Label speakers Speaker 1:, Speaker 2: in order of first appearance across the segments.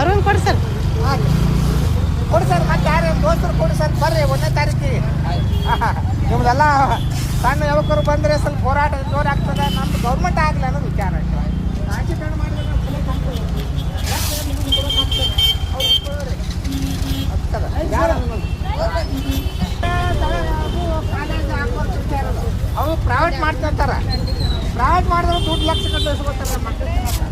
Speaker 1: ಅರುಣ್ ಕೊಡಿ ಸರ್.
Speaker 2: ಕೊಡಿ ಸರ್, ಮತ್ತೆ ಯಾರು ದೋಸ್ತರು ಕೊಡಿ ಸರ್, ಬರ್ರಿ, ಒಂದನೇ ತಾರೀಕಿ ನಿಮ್ದೆಲ್ಲ ಸಣ್ಣ ಯುವಕರು ಬಂದರೆ ಸ್ವಲ್ಪ ಹೋರಾಟ ಜೋರು ಆಗ್ತದೆ. ನಮ್ದು ಗೌರ್ಮೆಂಟ್ ಆಗಲಿ ಅನ್ನೋದು ವಿಚಾರ ಅವ್ರು ಅವರು ಪ್ರೈವೇಟ್ ಮಾಡ್ತಿರ್ತಾರೆ ಪ್ರೈವೇಟ್ ಮಾಡಿದ್ರೆ ದುಡ್ಡು ಲಕ್ಷ ಕಟ್ಟಿಸ್ಕೊತಾರೆ ಮಕ್ಕಳು.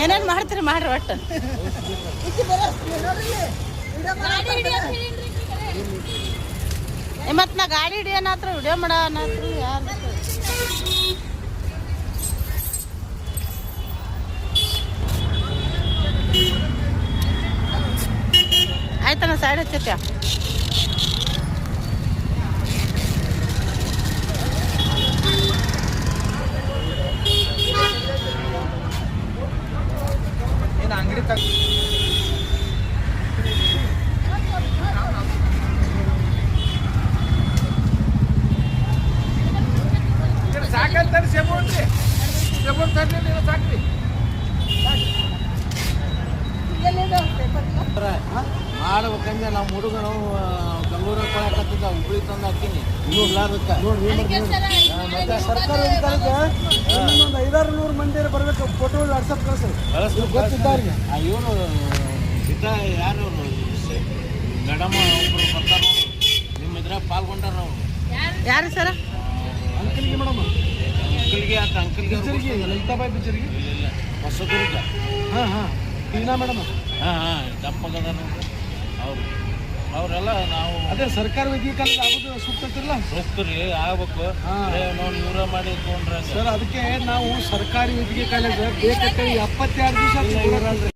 Speaker 1: ಏನೇನ್ ಮಾಡ್ತೀರಿ ಮಾಡ್ರಿ ಒಟ್ಟು. ಮತ್ತೆ ಮತ್ ನಾ ಗಾಡಿ ಹಿಡಿಯೋನಾತ್ರ ವಿಡಿಯೋ ಮಾಡೋ ಅನ್ನತ್ರ ಯಾರು ಆಯ್ತಣ್ಣ ಸೈಡ್ ಹಚ್ಚತ್ಯ
Speaker 2: ಸಾಕಂತಾರೆ ಸೇಬು ಅಂತ್ರಿ ಸೇಬು ತರ್ಲಿ ನೀವು ಸಾಕ್ರಿ
Speaker 3: ಮಾಡ್ಬೇಕಂದ್ರೆ ನಮ್ಮ ಹುಡುಗನು ಬೆಂಗಳೂರಿಗೆ ಕೊಡಕತ್ತಿದ್ದ ಹುಬ್ಳಿ ತಂದು ಹಾಕಿನಿ ಇನ್ನೂ ಇರ್ಲಾರ್ದಕ್ಕ ಮತ್ತೆ
Speaker 4: ಸರ್ಕಾರ ಒಂದು ಐದಾರು ನೂರು ಮಂದಿ ಬರ್ಬೇಕು. ಫೋಟೋ ವಾಟ್ಸಪ್ ಕಳಿಸಿ.
Speaker 3: ಗೊತ್ತಿದ್ದಾರೆ ಇವನು ಸಿದ್ಧ ಯಾರು ಮೇಡಮ್ ಒಬ್ರು ಬರ್ತಾರ ನಿಮ್ಮ ಇದ್ರಾಗ ಪಾಲ್ಗೊಂಡಾರ ನಾವು
Speaker 1: ಯಾರು? ಸರ?
Speaker 3: ಅಂಕಲ್ಗೆ
Speaker 4: ಮೇಡಮ್
Speaker 3: ಅಂಕಲ್ಗೆ ಅಂತ ಅಂಕಲ್ಗೆ ಪಿಕ್ಚರ್ಗೆ ಲಲಿತಾಬಾಯಿ ಇಲ್ಲ ಹೊಸದುರ್ಗ.
Speaker 4: ಹಾಂ ಹಾಂ. ಟೀನಾ ಮೇಡಮ್
Speaker 3: ಹಾಂ ಹಾಂ ದಪ್ಪಗದ ಅವ್ರು ಅವರೆಲ್ಲ ನಾವು ಅದೇ
Speaker 4: ಸರ್ಕಾರ ಕಾಲೇಜ್ ಆಗೋದು
Speaker 5: ಸೂಕ್ತ
Speaker 4: ಐತಿಲ್ಲ
Speaker 3: ಹೋಗ್ತೀರಿ ಆಗ್ಬೇಕು. ನಾವು ಇವ್ರ ಮಾಡಿ ತೊಗೊಂಡ್ರೆ ಸರ್
Speaker 4: ಅದಕ್ಕೆ
Speaker 5: ನಾವು
Speaker 4: ಸರ್ಕಾರಿ ವೈದ್ಯಕೀಯ ಕಾಲೇಜ್ ಬೇಕಂತೇಳಿ ಎಪ್ಪತ್ತೆರಡು
Speaker 3: ದಿವಸ